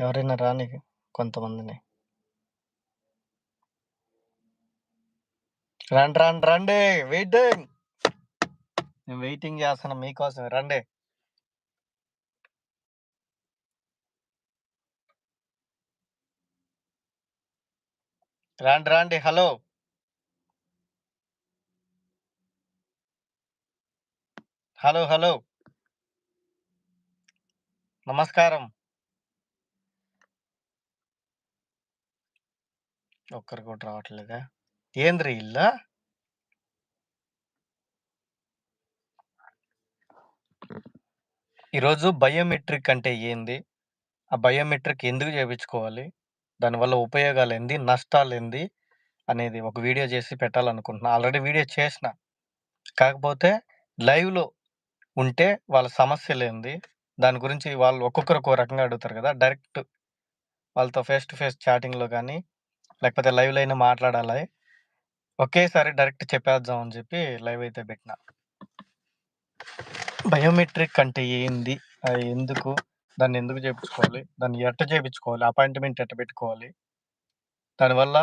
ఎవరైనా రాని కొంతమందిని. రండి, రండి, రండి. వెయిటింగ్. నేను వెయిటింగ్ చేస్తున్నా మీకోసం రండి. రండి, రండి. హలో. Hello, hello. నమస్కారం. ఒక్కరు కూడా రావట్లేదా? ఏంద్ర ఇల్లా? ఈరోజు బయోమెట్రిక్ అంటే ఏంది? ఆ బయోమెట్రిక్ ఎందుకు చేయించుకోవాలి దానివల్ల ఉపయోగాలు ఏంది నష్టాలు ఏంది అనేది ఒక వీడియో చేసి పెట్టాలనుకుంటున్నా. ఆల్రెడీ వీడియో చేసిన. కాకపోతే లైవ్‌లో ఉంటే వాళ్ళ సమస్యలు ఏంది దాని గురించి వాళ్ళు ఒక్కొక్కరు ఒక్కో రకంగా అడుగుతారు కదా! డైరెక్ట్ వాళ్ళతో ఫేస్ టు ఫేస్ చాటింగ్‌లో కానీ లేకపోతే లైవ్‌లో అయినా మాట్లాడాలి. ఒకేసారి డైరెక్ట్ చెప్పేద్దాం అని చెప్పి లైవ్ అయితే పెట్టిన. బయోమెట్రిక్ అంటే ఏంది? అది ఎందుకు? దాన్ని ఎందుకు చేయించుకోవాలి దాన్ని ఎట్ట చేపించుకోవాలి? అపాయింట్‌మెంట్ ఎట్ట పెట్టుకోవాలి? దానివల్ల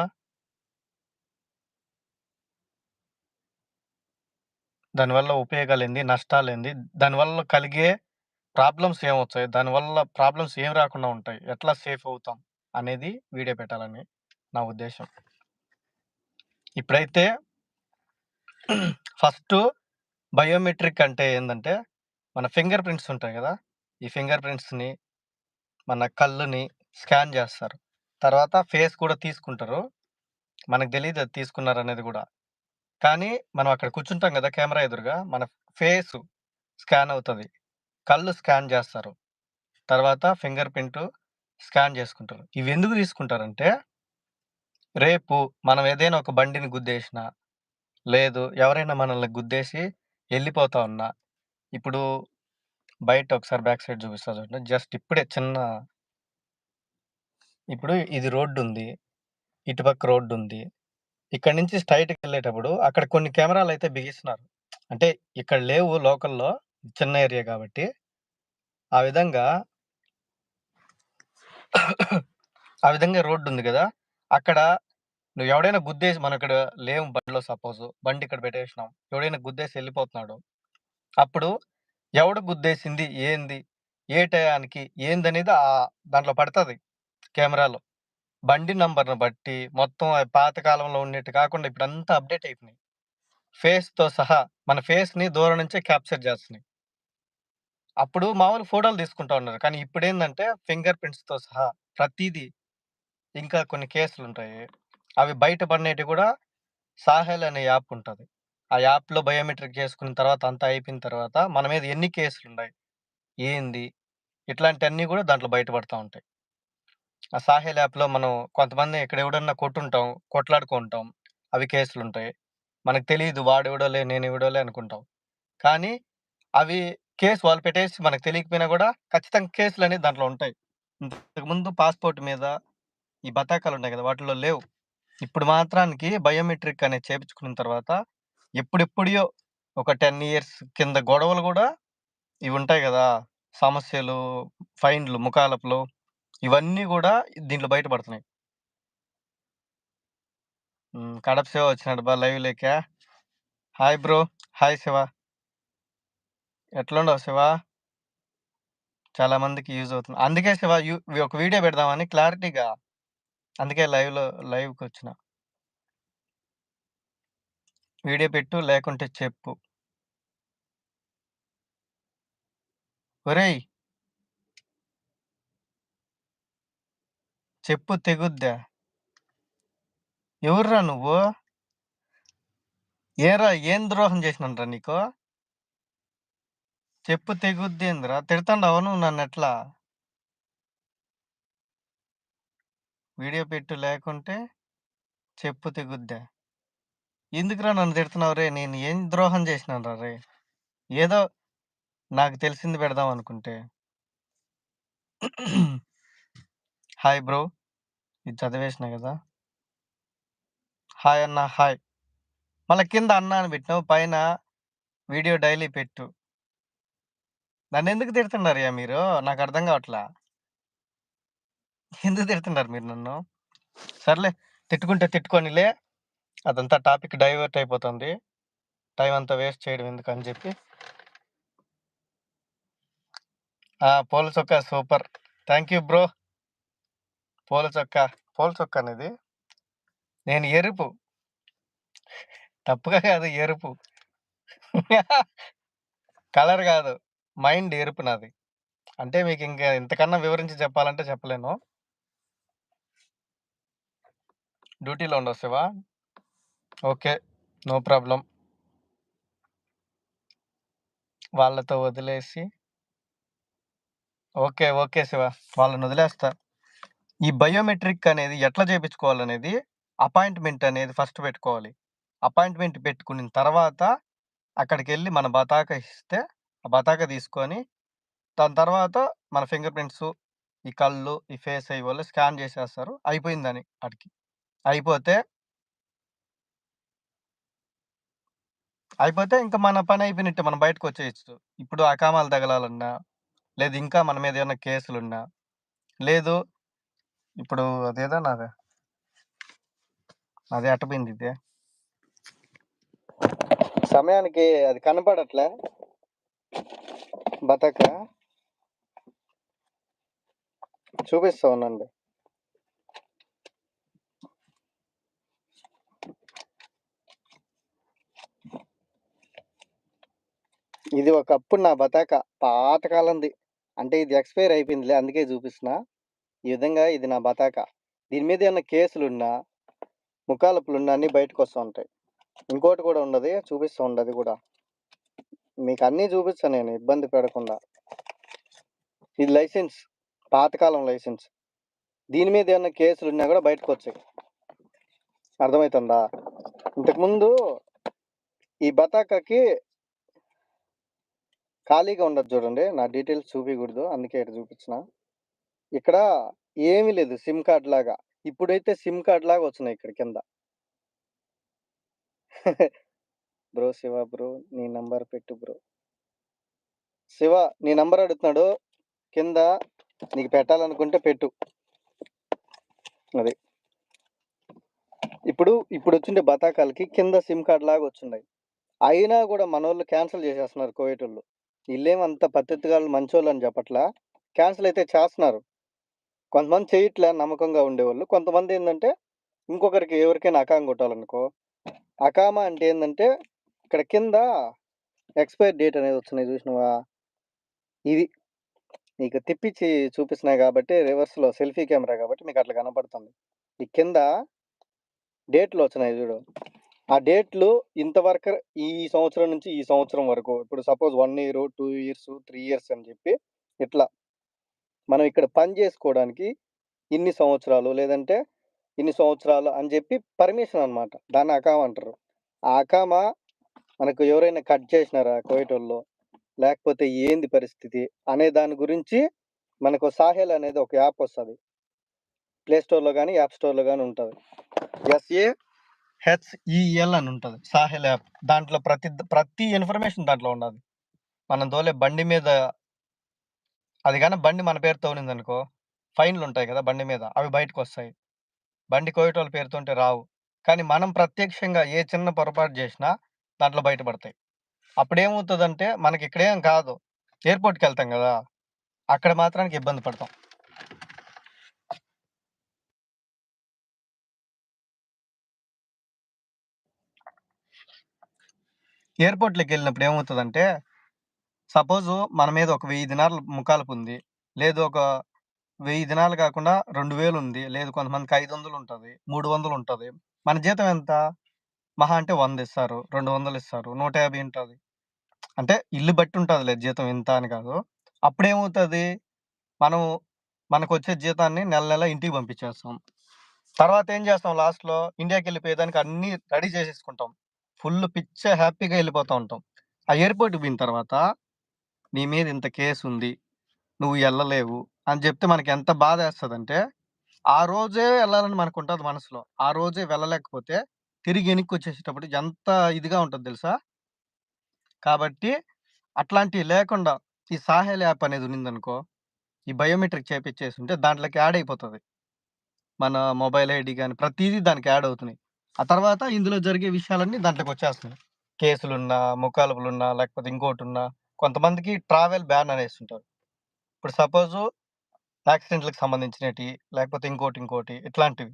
దానివల్ల ఉపయోగాలు ఏంటి నష్టాలు ఏంది దానివల్ల కలిగే ప్రాబ్లమ్స్ ఏమొచ్చాయి? దానివల్ల ప్రాబ్లమ్స్ ఏం రాకుండా ఉంటాయి? ఎట్లా సేఫ్ అవుతాం? అనేది వీడియో పెట్టాలని నా ఉద్దేశం. ఇప్పుడైతే ఫస్ట్ బయోమెట్రిక్ అంటే ఏంటంటే మన ఫింగర్ ప్రింట్స్ ఉంటాయి కదా ఈ ఫింగర్ ప్రింట్స్‌ని, మన కళ్ళుని స్కాన్ చేస్తారు. తర్వాత ఫేస్ కూడా తీసుకుంటారు. మనకు తెలియదు అది తీసుకున్నారనేది కూడా. కానీ మనం అక్కడ కూర్చుంటాం కదా కెమెరా ఎదురుగా మన ఫేస్ స్కాన్ అవుతుంది. కళ్ళు స్కాన్ చేస్తారు. తర్వాత ఫింగర్ ప్రింటు స్కాన్ చేసుకుంటారు. ఇవి ఎందుకు తీసుకుంటారంటే రేపు మనం ఏదైనా ఒక బండిని గుద్దేసినా, లేదు ఎవరైనా మనల్ని గుద్దేసి ఎళ్ళిపోతా ఉన్నా, ఇప్పుడు బయట ఒకసారి బ్యాక్ సైడ్ చూపిస్తా చూడండి. జస్ట్ ఇప్పుడే చిన్న ఇప్పుడు ఇది రోడ్డుంది. ఇటుపక్క రోడ్డుంది. ఇక్కడి నుంచి స్ట్రెయిట్‌గెళ్ళేటప్పుడు అక్కడ కొన్ని కెమెరాలయితే బిగిస్తున్నారు. అంటే ఇక్కడ లేవు లోకల్‌లో చిన్న ఏరియా కాబట్టి ఆ విధంగా ఆ విధంగా రోడ్డుంది గదా! అక్కడ నువ్వు ఎవడైనా గుద్దేసి మనం ఇక్కడ లేవు బండిలో సపోజు. బండి ఇక్కడ పెట్టేసినాం. ఎవడైనా గుద్దేసి వెళ్ళిపోతున్నాడు అప్పుడు ఎవడు గుద్దేసింది? ఏంది? ఏ టయానికి? ఏందనేది ఆ దాంట్లో పడుతుంది కెమెరాలో. బండి నంబర్ను బట్టి మొత్తం అది పాత కాలంలో ఉన్నట్టు కాకుండా ఇప్పుడంతా అప్‌డేట్ అయిపోయినాయి. ఫేస్‌తో సహా మన ఫేస్‌ని దూరం నుంచే క్యాప్చర్ చేస్తున్నాయి అప్పుడు మామూలు ఫోటోలు తీసుకుంటా ఉన్నారు. కానీ ఇప్పుడేందంటే ఫింగర్ ప్రింట్స్‌తో సహా ప్రతిదీ ఇంకా కొన్ని కేసులు ఉంటాయి అవి బయట కూడా సాహెల్ అనే యాప్ ఉంటుంది ఆ యాప్‌లో బయోమెట్రిక్ చేసుకున్న తర్వాత అంతా అయిపోయిన తర్వాత మన మీద ఎన్ని కేసులు ఉన్నాయి ఏంది? ఇట్లాంటివన్నీ కూడా దాంట్లో బయటపడతా ఉంటాయి. ఆ సాహెల్ యాప్‌లో మనం కొంతమంది ఇక్కడ ఎవడన్నా కొట్టుంటాం. కొట్లాడుకుంటాం. అవి కేసులు ఉంటాయి మనకు తెలియదు వాడు ఇవ్వడోలే నేను ఇవ్వడోలే అనుకుంటాం. కానీ అవి కేసు వాళ్ళు పెట్టేసి మనకు తెలియకపోయినా కూడా ఖచ్చితంగా కేసులు అనేవి దాంట్లో ఉంటాయి. ఇంతకుముందు పాస్‌పోర్ట్ మీద ఈ బత్తకాలు ఉన్నాయి కదా వాటిల్లో లేవు. ఇప్పుడు మాత్రానికి బయోమెట్రిక్ అనేది చేపించుకున్న తర్వాత ఎప్పుడెప్పుడియో ఒక 10 ఇయర్స్ కింద గొడవలు కూడా ఇవి ఉంటాయి కదా సమస్యలు, ఫైన్‌లు, ముఖాలపులు ఇవన్నీ కూడా దీంట్లో బయట పడుతున్నాయి. శివ కడప శివ లైవ్ లేక హాయ్ బ్రో. హాయ్ శివ. ఎట్లుండవు శివ? చాలా మందికి యూజ్ అవుతుంది. అందుకే శివ ఒక వీడియో పెడదామని క్లారిటీగా. అందుకే లైవ్‌లో లైవ్‌కొచ్చిన. వీడియో పెట్టు లేకుంటే చెప్పు. ఒరేయ్! చెప్పు తెగుద్దా? ఎవర్రా నువ్వు? ఏరా ఏం ద్రోహం చేసినానురా నీకు? చెప్పు తెగుద్దేందిరా? తిడతాండవు నువ్వు నన్నెట్లా? వీడియో పెట్టు లేకుంటే చెప్పు తెగుద్దా? ఎందుకురా నన్ను తిడుతున్నావు రే నేను ఏం ద్రోహం చేసినానురా రే ఏదో నాకు తెలిసింది పెడదాం అనుకుంటే. Hi bro. ఇది చదివేసిన కదా హాయ్ అన్న హాయ్. మళ్ళా కింద అన్న అని పెట్టినావు. పైన వీడియో డైలీ పెట్టు. నన్నెందుకు తిడుతున్నారయ్యా మీరు? నాకు అర్థం కావట్లా. ఎందుకు తిడుతున్నారు మీరు నన్ను? సర్లే తిట్టుకుంటే తిట్టుకోనిలే. అదంతా టాపిక్ డైవర్ట్ అయిపోతుంది. టైం అంతా వేస్ట్ చేయడం ఎందుకు అని చెప్పి పూల చొక్కా సూపర్. Thank you bro. పూల చొక్కా. పూల చొక్కానిది? నేను ఎరుపు. తప్పుగా కాదు ఎరుపు. కలర్ కాదు మైండ్ ఎరుపు నాది. అంటే మీకు ఇంకా ఇంతకన్నా వివరించి చెప్పాలంటే చెప్పలేను. డ్యూటీలో ఉండవు శివా ఓకే. నో ప్రాబ్లం వాళ్ళతో వదిలేసి ఓకే. ఓకే శివ. వాళ్ళనొదిలేస్తా. ఈ బయోమెట్రిక్ అనేది ఎట్లా చేయించుకోవాలనేది అపాయింట్‌మెంట్ అనేది ఫస్ట్ పెట్టుకోవాలి. అపాయింట్‌మెంట్ పెట్టుకున్న తర్వాత అక్కడికి వెళ్ళి మన బతాక ఇస్తే, ఆ బతాక తీసుకొని దాని తర్వాత మన ఫింగర్ ప్రింట్స్ ఈ కళ్ళు, ఈ ఫేస్ అయ్యి వాళ్ళు స్కాన్ చేసేస్తారు. అయిపోయిందని అక్కడికి అయిపోతే అయిపోతే ఇంకా మన పని అయిపోయినట్టే. మనం బయటకొచ్చేయొచ్చు. ఇప్పుడు అకామాలు తగలాలన్నా, లేదు ఇంకా మన మీద ఏమైనా కేసులున్నా, లేదు ఇప్పుడు అదేదో నాదే అది ఎట్ట ఇదే సమయానికి అది కనపడట్లే. బతక చూపిస్తా ఉన్నాండి ఇది ఒకప్పుడు నా బతాకా. పాతకాలంది అంటే ఇది ఎక్స్‌పైర్ అయిపోయిందిలే అందుకే చూపిస్తున్నా. ఈ విధంగా ఇది నా బతాకా. దీని మీద ఏమన్నా కేసులున్నా, ముఖాలపులున్నా అన్నీ బయటకొస్తా ఉంటాయి. ఇంకోటి కూడా ఉండదు చూపిస్తూ ఉండదు అది మీకు అన్నీ చూపిస్తాను నేను ఇబ్బంది పెడకుండా ఇది లైసెన్స్. పాతకాలం లైసెన్స్. దీని మీద ఏమన్నా కేసులున్నా బయటకు బయటకొచ్చాయి. అర్థమవుతుందా ఇంతకుముందు ఈ బతాకాకి ఖాళీగా ఉండదు చూడండి. నా డీటెయిల్స్ చూపించకూడదు అందుకే ఇక్కడ చూపించిన ఇక్కడ ఏమీ లేదు సిమ్ కార్డ్ లాగా. ఇప్పుడైతే సిమ్ కార్డ్ లాగా వచ్చినాయి ఇక్కడ కింద. బ్రో శివ బ్రో నీ నంబర్ పెట్టు బ్రో. శివ నీ నంబర్ అడుగుతున్నాడు. కింద నీకు పెట్టాలనుకుంటే పెట్టు. అది. ఇప్పుడు ఇప్పుడు వచ్చిండే బతాకాలకి కింద సిమ్ కార్డ్ లాగా వచ్చిండాయి అయినా కూడా మనోళ్ళు క్యాన్సిల్ చేసేస్తున్నారు కువైటోళ్ళు. ఈళ్ళేమి అంత పద్ధతిగా మంచోళ్ళు అని చెప్పట్లా. క్యాన్సిల్ అయితే చేస్తున్నారు కొంతమంది చేయట్లే నమ్మకంగా ఉండేవాళ్ళు. కొంతమంది ఏంటంటే ఇంకొకరికి ఎవరికైనా అకాం కొట్టాలనుకో, అకామ అంటే ఏంటంటే ఇక్కడ కింద ఎక్స్‌పైర్ డేట్ అనేది వచ్చినాయి చూసినవా? ఇది నీకు తిప్పించి చూపిస్తున్నాయి కాబట్టి రివర్స్‌లో సెల్ఫీ కెమెరా కాబట్టి మీకట్లా కనపడుతుంది. ఈ కింద డేట్‌లు వచ్చినాయి చూడు. ఆ డేట్‌లు ఇంతవరకు ఈ సంవత్సరం నుంచి ఈ సంవత్సరం వరకు. ఇప్పుడు suppose one year two years, three years అని చెప్పి ఇట్లా. మనం ఇక్కడ పని చేసుకోవడానికి ఇన్ని సంవత్సరాలు లేదంటే ఇన్ని సంవత్సరాలు అని చెప్పి పర్మిషన్ అన్నమాట. దాన్ని అకామా అంటారు. ఆ అకామా మనకు ఎవరైనా కట్ చేసినారా కోయటోళ్ళు లేకపోతే ఏంది పరిస్థితి? అనే దాని గురించి మనకు సాహెల్ అనేది ఒక యాప్ వస్తుంది ప్లే స్టోర్‌లో కానీ యాప్ స్టోర్‌లో కానీ ఉంటుంది ఎస్ఏ హెచ్ఈఎల్ అని ఉంటుంది సాహెల్ యాప్. దాంట్లో ప్రతి ప్రతి ఇన్ఫర్మేషన్ దాంట్లో ఉన్నది. మనం తోలే బండి మీద అది కానీ బండి మన పేరుతో ఉందనుకో ఫైన్లు ఉంటాయి కదా బండి మీద. అవి బయటకొస్తాయి. బండి కోయటోళ్ళ పేరుతో ఉంటే రావు. కానీ మనం ప్రత్యక్షంగా ఏ చిన్న పొరపాటు చేసినా దాంట్లో బయటపడతాయి. అప్పుడేమవుతుందంటే మనకి ఇక్కడేం కాదు. ఎయిర్పోర్ట్కి వెళ్తాం కదా అక్కడ మాత్రానికి ఇబ్బంది పడతాం. ఎయిర్‌పోర్ట్‌లోకెళ్ళినప్పుడు ఏమవుతుందంటే సపోజు మన మీద ఒక వెయ్యి దినాలు ముఖాలపు ఉంది లేదు ఒక వెయ్యి దినాలు కాకుండా 2000 ఉంది. లేదు కొంతమందికి 500 ఉంటది. 300 ఉంటది. మన జీతం ఎంత? మహా అంటే వంద ఇస్తారు. 200 ఇస్తారు. నూట యాభై ఉంటుంది అంటే ఇల్లు బట్టి ఉంటుంది లేదు జీతం ఇంత అని కాదు. అప్పుడేమవుతుంది మనం మనకు వచ్చే జీతాన్ని నెల నెల ఇంటికి పంపించేస్తాం. తర్వాత ఏం చేస్తాం లాస్ట్‌లో ఇండియాకెళ్ళిపోయేదానికి అన్నీ రెడీ చేసేసుకుంటాం. ఫుల్ పిచ్చ హ్యాపీగా వెళ్ళిపోతూ ఉంటాం. ఆ ఎయిర్‌పోర్ట్‌కి పోయిన తర్వాత నీ మీద ఇంత కేసు ఉంది నువ్వు వెళ్ళలేవు అని చెప్తే మనకి మనకెంత బాధేస్తదంటే, ఆ రోజే వెళ్ళాలని మనకు ఉంటుంది మనసులో. ఆ రోజే వెళ్ళలేకపోతే తిరిగి ఎనిక్కొచ్చేసేటప్పటికి ఎంత ఇదిగా ఉంటుంది తెలుసా? కాబట్టి అట్లాంటివి లేకుండా ఈ సాహెల్ యాప్ అనేది ఉన్నిందనుకో, ఈ బయోమెట్రిక్ చేపించేసి ఉంటే దాంట్లోకి యాడ్ అయిపోతుంది మన మొబైల్ ఐడి కానీ ప్రతిదీ దానికి యాడ్ అవుతున్నాయి. ఆ తర్వాత ఇందులో జరిగే విషయాలన్నీ దాంట్లోకి వచ్చేస్తున్నాయి కేసులున్నా, ముఖాలుపులున్నా లేకపోతే ఇంకోటి ఉన్నా కొంతమందికి ట్రావెల్ బ్యాన్ అనేసుంటారు. ఇప్పుడు సపోజు యాక్సిడెంట్లకు సంబంధించినవి లేకపోతే ఇంకోటి, ఇంకోటి ఇట్లాంటివి.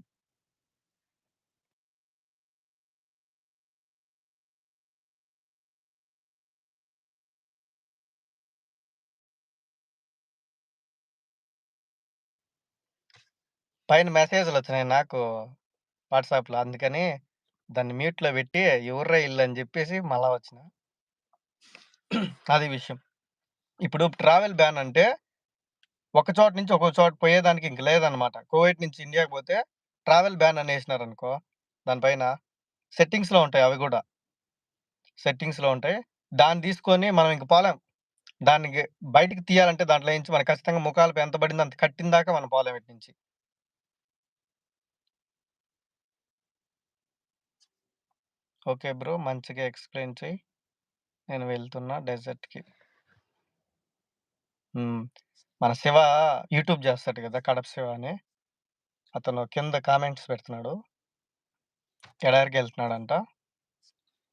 పైన మెసేజ్లు వచ్చినాయి నాకు వాట్సాప్‌లో. అందుకని దాన్ని మ్యూట్‌లో పెట్టి ఎవర్రా ఈళ్ళు అని జెప్పేసి మళ్ళా వచ్చిన. అది విషయం. ఇప్పుడు ట్రావెల్ బ్యాన్ అంటే ఒక చోట నుంచి ఒక్కో చోట పోయేదానికి ఇంక లేదనమాట. కువైట్ నుంచి ఇండియాకి పోతే ట్రావెల్ బ్యాన్ అనేసినారనుకో దాని పైన సెట్టింగ్స్‌లో ఉంటాయి అవి గూడా. సెట్టింగ్స్‌లో ఉంటాయి. దాన్ని తీసుకొని మనం ఇంక పోలేం. దానికి బయటికి తీయాలంటే దాంట్లో నుంచి మనకు ఖచ్చితంగా ముఖాలపై ఎంత పడిందో అంత కట్టిన దాకా మనం పోలేం ఇటు నుంచి. Okay bro. మంచిగా ఎక్స్‌ప్లెయిన్ చేయి నేను వెళ్తున్నా డెజర్ట్‌కి. హ్మ్. మన శివ యూట్యూబ్ చేస్తాడు కదా కడప శివ అని. అతను కింద కామెంట్స్ పెడుతున్నాడు. ఎడారికి వెళ్తున్నాడంట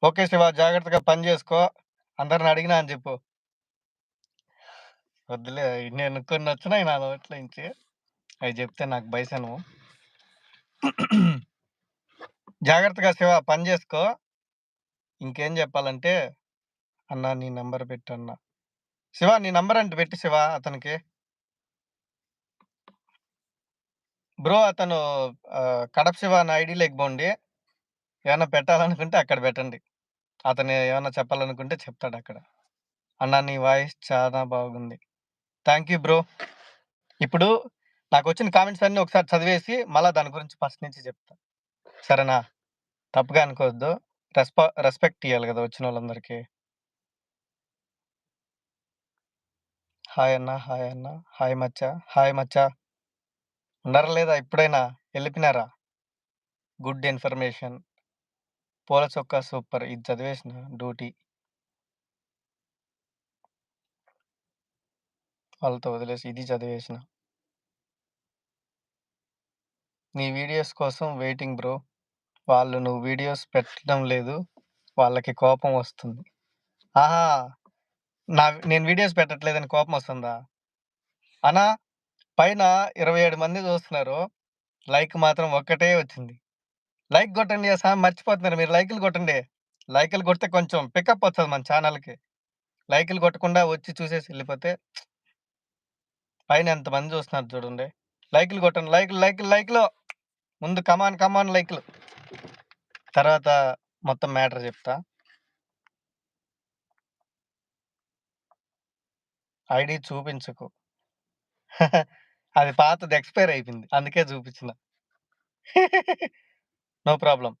ఓకే శివ జాగ్రత్తగా పని చేసుకో అందరిని అడిగినా అని చెప్పు వద్దులే నేను కొన్నొచ్చినాయి నా నోట్లో నుంచి. అవి చెప్తే నాకు భయసను జాగ్రత్తగా శివ పని చేసుకో ఇంకేం చెప్పాలంటే అన్నా నీ నంబర్ పెట్టన్నా. శివ నీ నంబర్ అంటే పెట్టి శివ అతనికి. బ్రో అతను కడప శివ అనే ఐడి లేకపోండి ఏమైనా పెట్టాలనుకుంటే అక్కడ పెట్టండి. అతను ఏమైనా చెప్పాలనుకుంటే చెప్తాడు అక్కడ అన్నా నీ వాయిస్ చాలా బాగుంది. Thank you bro. ఇప్పుడు నాకు వచ్చిన కామెంట్స్ అన్నీ ఒకసారి చదివేసి మళ్ళీ దాని గురించి ఫస్ట్ నుంచి చెప్తా. సరేనా? తప్పుగా అనుకోవద్దు. రెస్ప రెస్పెక్ట్ ఇయ్యాలి గదా! వచ్చినోళ్ళందరికీ. హాయ్ అన్న, హాయ్ అన్న, హాయ్ మచ్చా, హాయ్ మచ్చా. ఉన్నారా లేదా ఇప్పుడైనా? ఎళ్ళిపోయినారా? Good information. పూల చొక్కా సూపర్. ఇది చదివేసిన డ్యూటీ. వాళ్ళతో వదిలేసి ఇది చదివేసిన. నీ వీడియోస్ కోసం వెయిటింగ్ బ్రో. వాళ్ళు నువ్వు వీడియోస్ పెట్టడం లేదు. వాళ్ళకి కోపం వస్తుంది. ఆహా! నా నేను వీడియోస్ పెట్టట్లేదని కోపం వస్తుందా? అనా పైన 27 మంది చూస్తున్నారు. లైక్ మాత్రం ఒక్కటే వచ్చింది. లైక్ కొట్టండి సార్ మర్చిపోతున్నారు. మీరు లైకులు కొట్టండి లైకులు కొడితే కొంచెం పికప్ వస్తుంది మన ఛానల్కి లైకులు కొట్టకుండా వచ్చి చూసేసి వెళ్ళిపోతే పైన ఎంతమంది చూస్తున్నారు చూడండి. లైకులు కొట్టండి. లైకులు, లైకులు, లైకులు. ముందు కమాన్, కమాన్ లైకులు. తర్వాత మొత్తం మ్యాటర్ చెప్తా. ఐడి చూపించకు. అది పాతది ఎక్స్‌పైర్ అయిపోయింది. అందుకే చూపించిన. No problem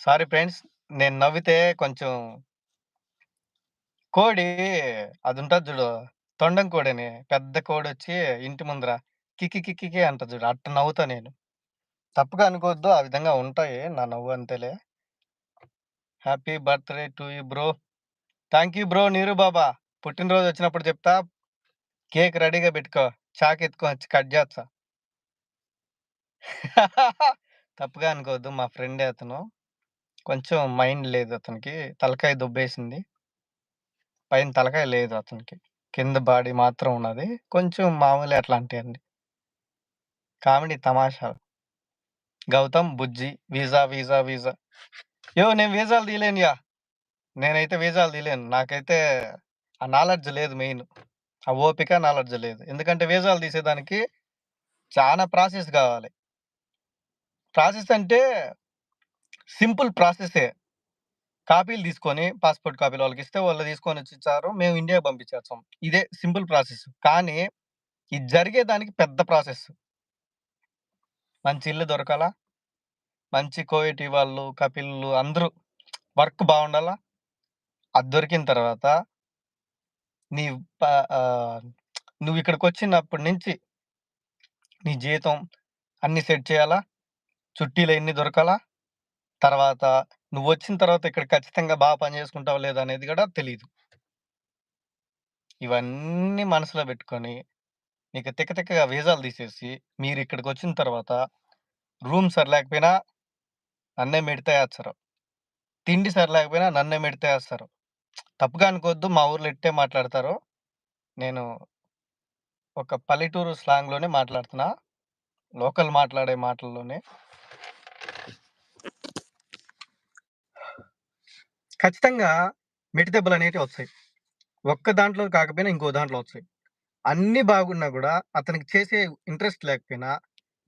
sorry friends. నేను నవ్వితే కొంచెం కోడి అది ఉంటుంది చూడు తొండం కోడిని పెద్ద కోడి వచ్చి ఇంటి ముందర కికి కికికి అంట చూడు అట్ట నవ్వుతా నేను. తప్పుగా అనుకోవద్దు. ఆ విధంగా ఉంటాయి. నా నవ్వు అంతేలే. Happy birthday to you bro. Thank you bro నీరు బాబా. పుట్టినరోజు వచ్చినప్పుడు చెప్తా. కేక్ రెడీగా పెట్టుకో. చాక్ వచ్చి కట్ చేస్తా తప్పుగా అనుకోవద్దు. మా ఫ్రెండే అతను. కొంచెం మైండ్ లేదు అతనికి. తలకాయ దుబ్బేసింది పైన తలకాయ లేదు అతనికి. కింద బాడీ మాత్రం ఉన్నది. కొంచెం మామూలుగా అట్లాంటివి అండి కామెడీ తమాషా. Gautam, Bujji, visa, visa, visa. Yo నేను వీసాలు తీయలేనుయా. నేనైతే వీసాలు తీలేను నాకైతే ఆ నాలెడ్జ్ లేదు మెయిన్. ఆ ఓపిక, నాలెడ్జ్ లేదు. ఎందుకంటే వీసాలు తీసేదానికి చాలా ప్రాసెస్ కావాలి ప్రాసెస్ అంటే సింపుల్ ప్రాసెసే. కాపీలు తీసుకొని పాస్‌పోర్ట్ కాపీలు వాళ్ళకి ఇస్తే వాళ్ళు తీసుకొని వచ్చి ఇచ్చారు. మేము ఇండియాకి పంపించేస్తాం. ఇదే సింపుల్ ప్రాసెస్. కానీ ఇది జరిగేదానికి పెద్ద ప్రాసెస్. మంచి ఇల్లు దొరకాలా? మంచి కోయేటి వాళ్ళు, కపిల్లు అందరూ వర్క్ బాగుండాలా అది దొరికిన తర్వాత నీ ప ఇక్కడికి వచ్చినప్పటి నుంచి నీ జీతం అన్నీ సెట్ చేయాలా? చుట్టీలు ఎన్ని దొరకాలా? తర్వాత నువ్వు వచ్చిన తర్వాత ఇక్కడ ఖచ్చితంగా బాగా పని చేసుకుంటావు లేదా అనేది కూడా తెలియదు ఇవన్నీ మనసులో పెట్టుకొని మీకు తిక్క తిక్కగా వీసాలు తీసేసి, మీరు ఇక్కడికి వచ్చిన తర్వాత రూమ్ సరిలేకపోయినా నన్నే మెడితే వేస్తారు తిండి సరిలేకపోయినా నన్నే మెడితే వేస్తారు తప్పుగా అనుకోవద్దు. మా ఊర్లో ఇట్టే మాట్లాడతారు. నేను ఒక పల్లెటూరు స్లాంగ్‌లోనే మాట్లాడుతున్నా. లోకల్ మాట్లాడే మాటల్లోనే. ఖచ్చితంగా మిడి దెబ్బలు అనేటివి వస్తాయి. ఒక్క దాంట్లో కాకపోయినా ఇంకో దాంట్లో వస్తాయి. అన్నీ బాగున్నా గూడా అతనికి చేసే ఇంట్రెస్ట్ లేకపోయినా,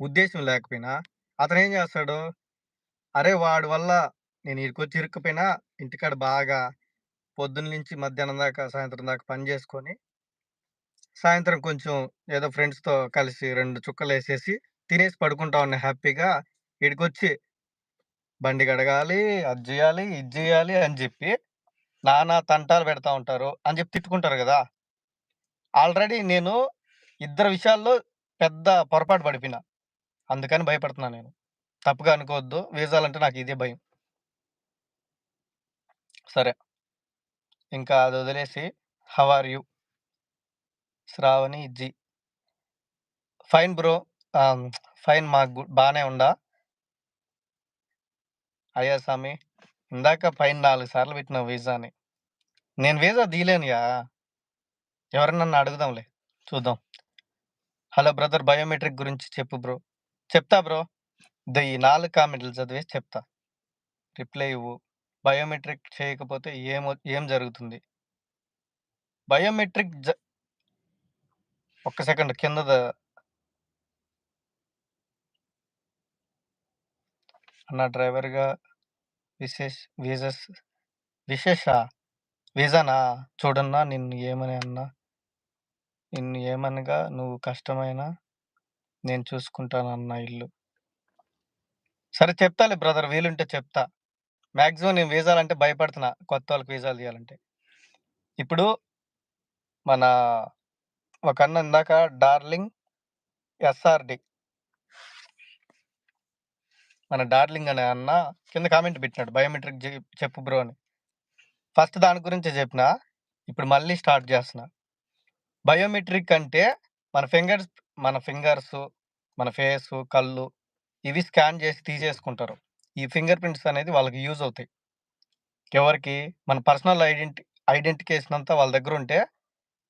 ఉద్దేశ్యం లేకపోయినా అతనేం జేస్తాడు? అరే! వాడి వల్ల నేను ఈడికొచ్చి ఇరుక్కుపోయినా ఇంటికాడ బాగా పొద్దున్న నుంచి మధ్యాహ్నం దాకా, సాయంత్రం దాకా పని జేసుకొని సాయంత్రం కొంచెం ఏదో ఫ్రెండ్స్‌తో కలిసి 2 చుక్కలేసేసి తినేసి పడుకుంటా ఉన్న హ్యాపీగా ఈడికొచ్చి బండి కడగాలి, అది జేయాలి, ఇది జేయాలి అని జెప్పి నానా తంటాలు పెడతా ఉంటారు అని జెప్పి తిట్టుకుంటారు గదా! ఆల్రెడీ నేను ఇద్దరు విషయాల్లో పెద్ద పొరపాటు పడిపోయినా. అందుకని భయపడుతున్నా నేను. తప్పుగా అనుకోవద్దు. వీసాలంటే నాకు ఇదే భయం. సరే. ఇంకా అది వదిలేసి how are you? Shravani ji. Fine bro. Fine మాకు బాగానే ఉందా? అయ్యా స్వామి ఇందాక పైన నాలుగు సార్లు పెట్టినావు వీసాని. నేను వీసా తీయలేనుయా. ఎవరినన్నా అడుగుదాంలే. చూద్దాం. హలో బ్రదర్ బయోమెట్రిక్ గురించి చెప్పు బ్రో. చెప్తా బ్రో. ఇదో ఈ నాలుగు కామెంట్లు చదివేసి చెప్తా. రిప్లై ఇవ్వు. బయోమెట్రిక్ చేయకపోతే ఏమో ఏం జరుగుతుంది? బయోమెట్రిక్ జ ఒక్క సెకండ్ కింద అన్న డ్రైవర్‌గా విశేష్ వీసస్ విశేష వీజానా చూడన్నా నిన్ను ఏమని అన్నా? నిన్ను ఏమనగా నువ్వు కష్టమైనా నేను చూసుకుంటానన్నా ఇల్లు. సరే చెప్తాలే బ్రదర్ వీలుంటే చెప్తా. మ్యాక్సిమం నేను వీసాలంటే భయపడుతున్నా. కొత్తోళ్ళకి వీసాలు తీయాలంటే. ఇప్పుడు మన ఒక అన్న ఇందాక డార్లింగ్ ఎస్ఆర్‌డి. మన డార్లింగ్ అనే అన్న కింద కామెంట్ పెట్టినాడు. బయోమెట్రిక్ చెప్పు బ్రో అని. ఫస్ట్ దాని గురించే చెప్పిన ఇప్పుడు మళ్ళీ స్టార్ట్ చేస్తున్నా బయోమెట్రిక్ అంటే మన ఫింగర్స్ మన ఫింగర్స్ మన ఫేస్ కళ్ళు ఇవి స్కాన్ చేసి తీసేసుకుంటారు. ఈ ఫింగర్ ప్రింట్స్ అనేది వాళ్ళకి యూజ్ అవుతాయి. ఎవరికి? మన పర్సనల్ ఐడెంటి ఐడెంటికేషన్ అంతా వాళ్ళ దగ్గర ఉంటే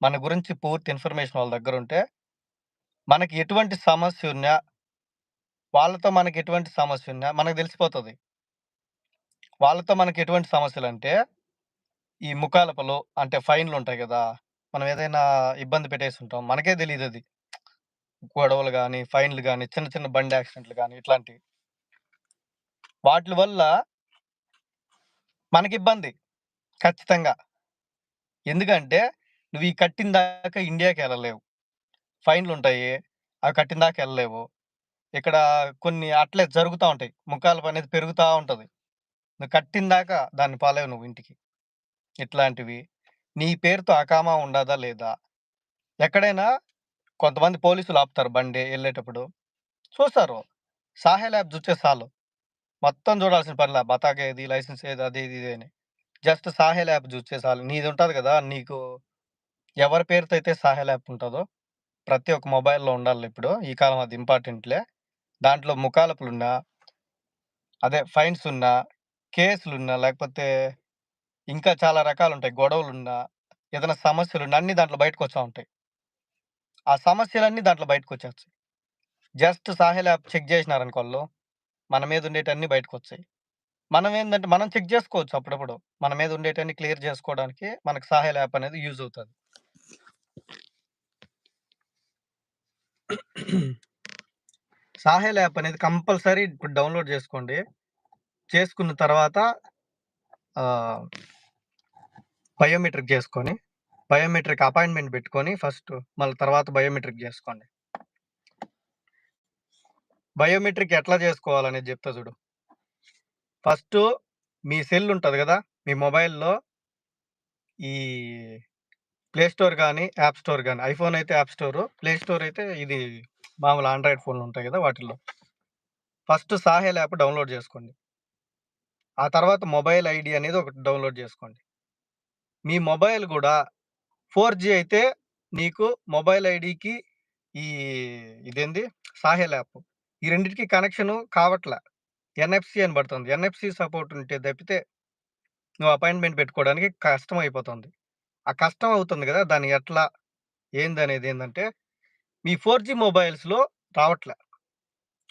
మన గురించి పూర్తి ఇన్ఫర్మేషన్ వాళ్ళ దగ్గర ఉంటే మనకి ఎటువంటి సమస్య ఉన్నా వాళ్ళతో మనకి ఎటువంటి సమస్య ఉన్నా మనకు తెలిసిపోతుంది వాళ్ళతో మనకి ఎటువంటి సమస్యలు అంటే ఈ ముఖాలపలు అంటే ఫైన్లు ఉంటాయి కదా మనం ఏదైనా ఇబ్బంది పెట్టేసుంటాం. మనకే తెలియదు అది గొడవలు కానీ ఫైన్‌లు కానీ చిన్న చిన్న బండి యాక్సిడెంట్‌లు కానీ ఇట్లాంటివి. వాటి వల్ల మనకి ఇబ్బంది ఖచ్చితంగా. ఎందుకంటే నువ్వు ఈ కట్టిన దాకా ఇండియాకి వెళ్ళలేవు ఫైన్లు ఉంటాయి అవి కట్టిన దాకా వెళ్ళలేవు ఇక్కడ కొన్ని అట్లే జరుగుతూ ఉంటాయి. ముఖాలపనేది పెరుగుతూ ఉంటుంది నువ్వు కట్టిన దాకా దాన్ని పాలేవు నువ్వు ఇంటికి. ఇట్లాంటివి. నీ పేరుతో అకామా ఉండదా లేదా? ఎక్కడైనా కొంతమంది పోలీసులు ఆపుతారు బండి వెళ్ళేటప్పుడు చూస్తారు. సాహెల్ యాప్ చూస్తే చాలు మొత్తం చూడాల్సిన పనిలా. బతాకేది, లైసెన్స్ ఏది, అది ఇది ఇది అని. జస్ట్ సాహెల్ యాప్ చూస్తే చాలు. నీది ఉంటుంది కదా నీకు ఎవరి పేరుతో అయితే సాహెల్ యాప్ ఉంటుందో ప్రతి ఒక్క మొబైల్‌లో ఉండాలి ఇప్పుడు. ఈ కాలం అది ఇంపార్టెంట్‌లే. దాంట్లో ముఖాలపులున్నా అదే ఫైన్స్ ఉన్నా, కేసులున్నా, లేకపోతే ఇంకా చాలా రకాలు ఉంటాయి గొడవలు గొడవలున్నా, ఏదైనా సమస్యలున్నా అన్ని దాంట్లో బయటకొస్తా ఉంటాయి. ఆ సమస్యలన్నీ దాంట్లో బయటకొచ్చేస్తాయి. జస్ట్ సాహిల్ యాప్ చెక్ జేసినారనుకోళ్ళు, మన మీద ఉండేటియన్నీ బయటకొచ్చాయి. మనం ఏంటంటే మనం చెక్ చేసుకోవచ్చు అప్పుడప్పుడు. మన మీద ఉండేటన్ని క్లియర్ చేసుకోవడానికి మనకు సాహిల్ యాప్ అనేది యూజ్ అవుతుంది సాహిల్ యాప్ అనేది కంపల్సరీ ఇప్పుడు డౌన్‌లోడ్ చేసుకోండి చేసుకున్న తర్వాత బయోమెట్రిక్ చేసుకొని బయోమెట్రిక్ అపాయింట్‌మెంట్ పెట్టుకొని ఫస్ట్ మళ్ళీ తర్వాత బయోమెట్రిక్ చేసుకోండి. బయోమెట్రిక్ ఎట్లా చేసుకోవాలనేది చెప్తా చూడు. ఫస్ట్ మీ సెల్ ఉంటుంది కదా మీ మొబైల్‌లో ఈ ప్లే స్టోర్ కానీ యాప్ స్టోర్ కానీ ఐఫోన్ అయితే యాప్ స్టోరు, ప్లే స్టోర్ అయితే ఇది మామూలు ఆండ్రాయిడ్ ఫోన్లు ఉంటాయి కదా వాటిల్లో. ఫస్ట్ సాహెల్ యాప్ డౌన్‌లోడ్ చేసుకోండి. ఆ తర్వాత మొబైల్ ఐడి అనేది ఒకటి డౌన్‌లోడ్ చేసుకోండి. మీ మొబైల్ కూడా ఫోర్ జీ అయితే నీకు మొబైల్ ఐడికి ఈ ఇదేంది సాహెల్ యాప్. ఈ రెండింటికి కనెక్షను కావట్లా ఎన్ఎఫ్‌సి అని పడుతుంది. ఎన్ఎఫ్‌సి సపోర్ట్ ఉంటే తప్పితే నువ్వు అపాయింట్‌మెంట్ పెట్టుకోవడానికి కష్టం అయిపోతుంది. ఆ కష్టం అవుతుంది కదా దాన్ని ఎట్లా ఏందనేది ఏంటంటే మీ ఫోర్ జీ మొబైల్స్‌లో రావట్లే.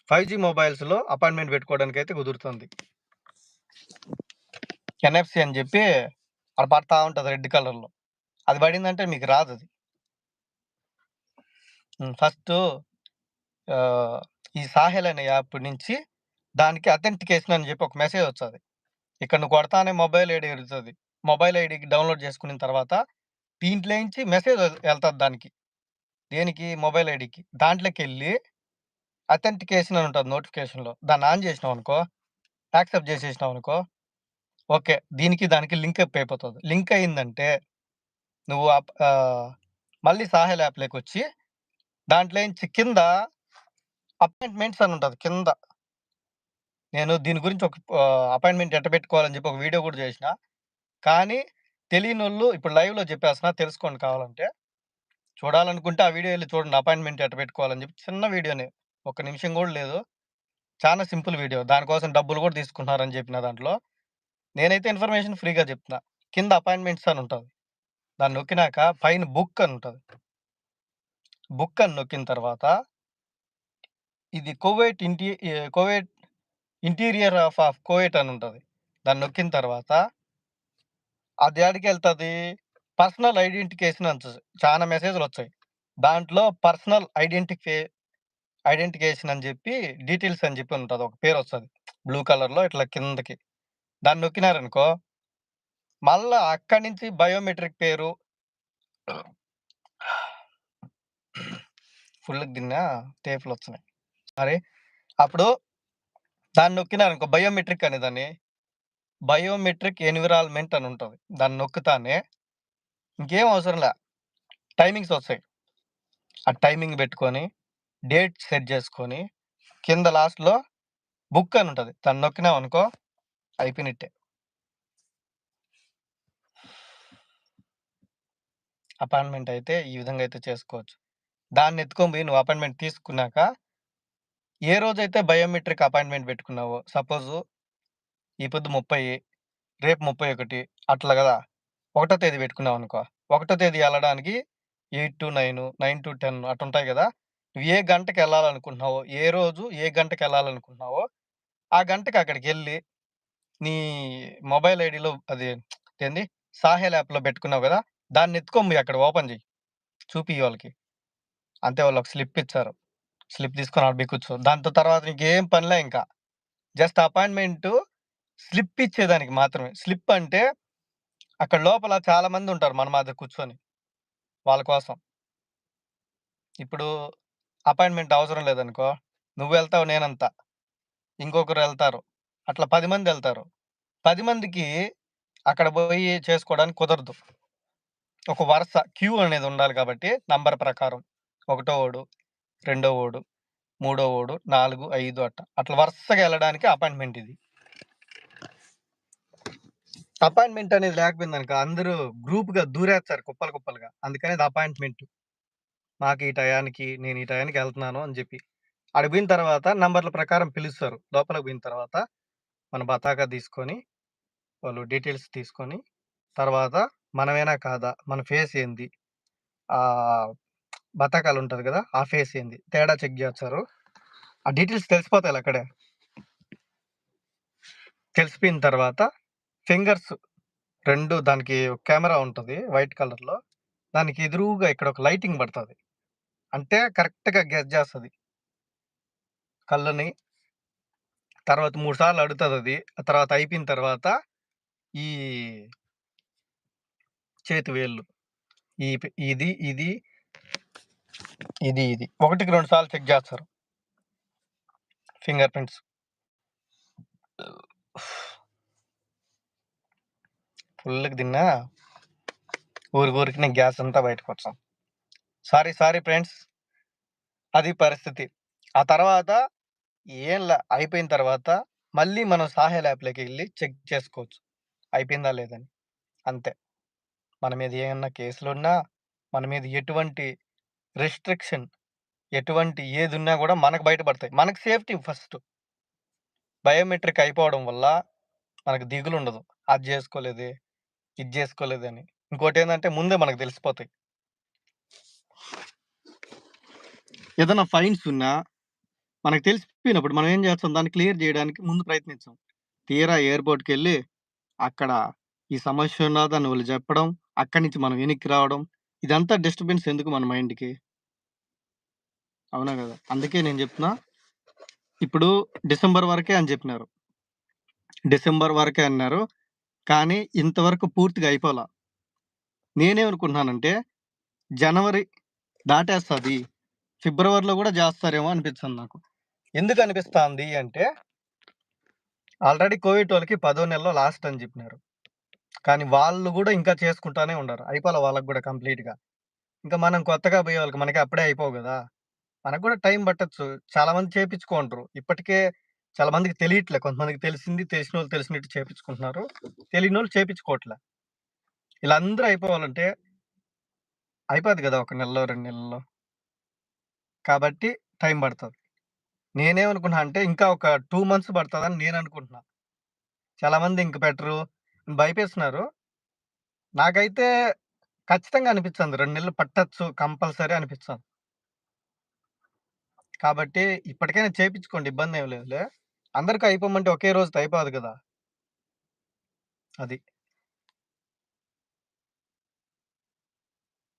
ఫైవ్ జీ మొబైల్స్‌లో అపాయింట్‌మెంట్ పెట్టుకోవడానికి అయితే కుదురుతుంది. ఎన్ఎఫ్‌సి అని చెప్పి అక్కడ పడతా ఉంటుంది రెడ్ కలర్‌లో. అది పడిందంటే మీకు రాదు అది ఫస్ట్ ఈ సాహెల్ అనే యాప్ నుంచి దానికి అథెంటికేషన్ అని చెప్పి ఒక మెసేజ్ వస్తుంది ఇక్కడ నువ్వు కొడతానే మొబైల్ ఐడి వెళ్తుంది మొబైల్ ఐడికి డౌన్‌లోడ్ చేసుకున్న తర్వాత దీంట్లో నుంచి మెసేజ్ వెళ్తుంది దానికి. దేనికి? మొబైల్ ఐడికి దాంట్లోకి వెళ్ళి అథెంటికేషన్ అని ఉంటుంది నోటిఫికేషన్‌లో. దాన్ని ఆన్ చేసినావు అనుకో యాక్సెప్ట్ చేసేసినావు అనుకో ఓకే. దీనికి దానికి లింక్ అప్ అయిపోతుంది లింక్ అయిందంటే నువ్వు అప్ ఆహ్, మళ్ళీ సాహెల్ యాప్‌లోకొచ్చి దాంట్లో నుంచి కింద అపాయింట్‌మెంట్స్ అని ఉంటుంది కింద. నేను దీని గురించి ఒక అపాయింట్‌మెంట్ ఎట్ట పెట్టుకోవాలని చెప్పి ఒక వీడియో కూడా చేసినా. కానీ తెలియనోళ్ళు ఇప్పుడు లైవ్‌లో చెప్పేస్తున్నా తెలుసుకోండి కావాలంటే. చూడాలనుకుంటే ఆ వీడియో వెళ్ళి చూడండి. అపాయింట్‌మెంట్ ఎట్ట పెట్టుకోవాలని చెప్పి చిన్న వీడియోనే. ఒక్క నిమిషం కూడా లేదు. చాలా సింపుల్ వీడియో. దానికోసం డబ్బులు కూడా తీసుకుంటున్నారని చెప్పిన దాంట్లో. నేనైతే ఇన్ఫర్మేషన్ ఫ్రీగా చెప్తున్నా. కింద అపాయింట్‌మెంట్స్ అని ఉంటుంది. దాన్ని నొక్కినాక పైన బుక్ అని ఉంటుంది. బుక్ అని నొక్కిన తర్వాత ఇది కోవేట్ ఇంటి కోవేట్ ఇంటీరియర్ ఆఫ్ ఆఫ్ కోవేట్ అని ఉంటుంది. దాన్ని నొక్కిన తర్వాత అది యాడికెళ్తది? పర్సనల్ ఐడెంటికేషన్ చాలా మెసేజ్లు వచ్చాయి. దాంట్లో పర్సనల్ ఐడెంటిఫే ఐడెంటికేషన్ అని చెప్పి డీటెయిల్స్ అని చెప్పి ఉంటుంది. ఒక పేరు వస్తుంది. బ్లూ కలర్‌లో ఇట్లా కిందకి. దాన్ని నొక్కినారనుకో మళ్ళా అక్కడి నుంచి బయోమెట్రిక్ పేరు ఫుల్‌గా తిన్నా వచ్చినాయి మరి అప్పుడు దాన్ని నొక్కినారనుకో బయోమెట్రిక్ అనే దాన్ని బయోమెట్రిక్ ఎన్విరాన్మెంట్ అని ఉంటుంది. దాన్ని నొక్కుతానే ఇంకేం అవసరం లే టైమింగ్స్ వస్తాయి. ఆ టైమింగ్ పెట్టుకొని, డేట్ సెట్ చేసుకొని, కింద లాస్ట్‌లో బుక్ అని ఉంటుంది. దాన్ని నొక్కినామనుకో అయిపోయినట్టే. అపాయింట్‌మెంట్ అయితే ఈ విధంగా అయితే చేసుకోవచ్చు. దాన్ని ఎత్తుకొని పోయి నువ్వు అపాయింట్‌మెంట్ తీసుకున్నాక ఏ రోజైతే బయోమెట్రిక్ అపాయింట్‌మెంట్ పెట్టుకున్నావో సపోజు ఈ పొద్దు 30 రేపు 31 అట్లా కదా ఒకటో తేదీ పెట్టుకున్నావనుకో, ఒకటో తేదీ ఎళ్ళడానికి 8-9, 9-10 అటుంటాయి కదా నువ్వు ఏ గంటకి వెళ్ళాలనుకుంటున్నావో ఏ రోజు ఏ గంటకి వెళ్ళాలనుకుంటున్నావో ఆ గంటకి అక్కడికెళ్ళి నీ మొబైల్ ఐడీలో అది ఏంది సాహెల్ యాప్‌లో పెట్టుకున్నావు కదా దాన్ని ఎత్తుకొని అక్కడ ఓపెన్ చెయ్యి. చూపి వాళ్ళకి. అంతే వాళ్ళు ఒక స్లిప్ ఇచ్చారు. స్లిప్ తీసుకొని ఆడ కూర్చో. దాంతో తర్వాత నీకేం పనిలే ఇంకా. జస్ట్ అపాయింట్‌మెంటు స్లిప్ ఇచ్చేదానికి మాత్రమే. స్లిప్ అంటే అక్కడ లోపల చాలా మంది ఉంటారు మన మాదిరి కూర్చొని. వాళ్ళ కోసం. ఇప్పుడు అపాయింట్‌మెంట్ అవసరం లేదనుకో, నువ్వు వెళ్తావు నేనంతా ఇంకొకరు వెళ్తారు అట్లా 10 మందెళ్తారు. 10 మందికి అక్కడ పోయి చేసుకోవడానికి కుదరదు. ఒక వరుస క్యూ అనేది ఉండాలి కాబట్టి నంబర్ ప్రకారం. ఒకటో ఓడు రెండో ఓడు మూడో ఓడు 4, 5 అట్ట. అట్లా వరుసగా ఎళ్ళడానికి అపాయింట్‌మెంట్ ఇది. అపాయింట్‌మెంట్ అనేది లేకపోయిందనుకో అందరూ గ్రూప్‌గా దూరేస్తారు కుప్పలు కుప్పలుగా. అందుకని అది అపాయింట్‌మెంట్. నాకు ఈ టయానికి నేను ఈ టయానికి ఎళ్తున్నాను అని జెప్పి. ఆడికి పోయిన తర్వాత నంబర్ల ప్రకారం పిలుస్తారు. లోపలికి పోయిన తర్వాత మన బతాకా తీసుకొని, వాళ్ళు డీటెయిల్స్ తీసుకొని, తర్వాత మనమేనా కాదా? మన ఫేస్ ఏంది? ఆ బతాకాలు ఉంటుంది కదా ఆ ఫేస్ ఏంది? తేడా చెక్ చేస్తారు ఆ డీటెయిల్స్ తెలిసిపోతాయి అక్కడే. తెలిసిపోయిన తర్వాత ఫింగర్స్ రెండు దానికి కెమెరా ఉంటుంది వైట్ కలర్‌లో. దానికి ఎదురుగా ఇక్కడ ఒక లైటింగ్ పడుతుంది అంటే కరెక్ట్‌గా గెస్ చేస్తుంది కళ్ళని. తర్వాత మూడు సార్లు అడుగుతుంది ఆ తర్వాత అయిపోయిన తర్వాత ఈ చేతి వేళ్ళు. ఈ ఇది, ఇది, ఇది, ఇది. ఒకటికి రెండు సార్లు చెక్ చేస్తారు ఫింగర్ ప్రింట్స్. ఫుల్‌గా తిన్నా. ఊరికి నేను గ్యాస్ అంతా బయటకొచ్చాం. Sorry, sorry friends. అది పరిస్థితి. ఆ తర్వాత ఏంలా అయిపోయిన తర్వాత మళ్ళీ మనం సాహెల్ యాప్‌లోకెళ్ళి చెక్ చేసుకోవచ్చు. అయిపోయిందా లేదని. అంతే. మన మీద ఏమన్నా కేసులున్నా, మన మీద ఎటువంటి రిస్ట్రిక్షన్ ఎటువంటి ఏది ఉన్నా కూడా మనకు బయటపడతాయి. మనకు సేఫ్టీ ఫస్ట్. బయోమెట్రిక్ అయిపోవడం వల్ల మనకు దిగులు ఉండదు అది చేసుకోలేదు ఇది చేసుకోలేదని ఇంకోటి ఏంటంటే ముందే మనకు తెలిసిపోతాయి. ఏదన్నా ఫైన్స్ ఉన్నా మనకు తెలిసి చెప్పినప్పుడు మనం ఏం చేస్తాం దాన్ని క్లియర్ చేయడానికి ముందు ప్రయత్నించాం తీరా ఎయిర్పోర్ట్కి వెళ్ళి అక్కడ ఈ సమస్య ఉన్నదని వాళ్ళు చెప్పడం అక్కడి నుంచి మనం వెనక్కి రావడం. ఇదంతా డిస్టర్బెన్స్ ఎందుకు మన మైండ్‌కి? అవునా కదా అందుకే నేను చెప్తున్నా ఇప్పుడు డిసెంబర్ వరకే అని చెప్పినారు డిసెంబర్ వరకే అన్నారు. కానీ ఇంతవరకు పూర్తిగా అయిపోలా. నేనేమనుకుంటున్నానంటే జనవరి దాటేస్తుంది ఫిబ్రవరిలో కూడా చేస్తారేమో అనిపిస్తుంది నాకు. ఎందుకు అనిపిస్తుంది అంటే ఆల్రెడీ కోవిడ్ వాళ్ళకి పదో నెలలో లాస్ట్ అని చెప్పినారు కానీ వాళ్ళు కూడా ఇంకా చేసుకుంటానే ఉండారు. అయిపోవాలి వాళ్ళకి కూడా కంప్లీట్‌గా. ఇంకా మనం కొత్తగా పోయే వాళ్ళకి మనకి అప్పుడే అయిపోవు కదా మనకు కూడా టైం పట్టచ్చు చాలా మంది చేపించుకుంటారు ఇప్పటికే చాలా మందికి తెలియట్లే. కొంతమందికి తెలిసింది, తెలిసిన వాళ్ళు తెలిసినట్టు చేపించుకుంటున్నారు తెలియని వాళ్ళు చేపించుకోవట్లే ఇలా అందరూ అయిపోవాలంటే అయిపోద్ది కదా ఒక నెలలో, రెండు నెలల్లో. కాబట్టి టైం పడుతుంది నేనేమనుకున్నా అంటే ఇంకా ఒక 2 మంత్స్ పడతదని నేననుకుంటున్నా. చాలా మంది ఇంక పెట్టరు. భయపేస్తున్నారు. నాకైతే ఖచ్చితంగా అనిపిచ్చింది. 2 నెలలు పట్టొచ్చు కంపల్సరీ అనిపిచ్చింది. కాబట్టి ఇప్పటికైనా చేపిచ్చుకోండి. ఇబ్బందేం లేదులే. అందరికి అయిపోమంటే ఒకే రోజుతో అయిపోదు గదా! అది.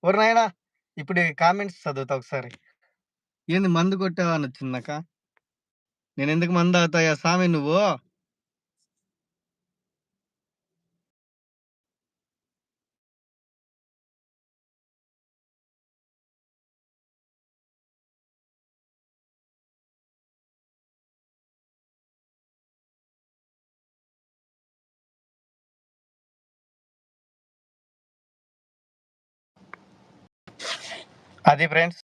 ఓరి నాయనా! ఇప్పుడు ఈ కామెంట్స్ చదువుతా ఒకసారి. ఏంది మందు కొట్టావా అనొచ్చింది నేను ఎందుకు మందు తాగుతాయా సామి నువ్వు? అది ఫ్రెండ్స్.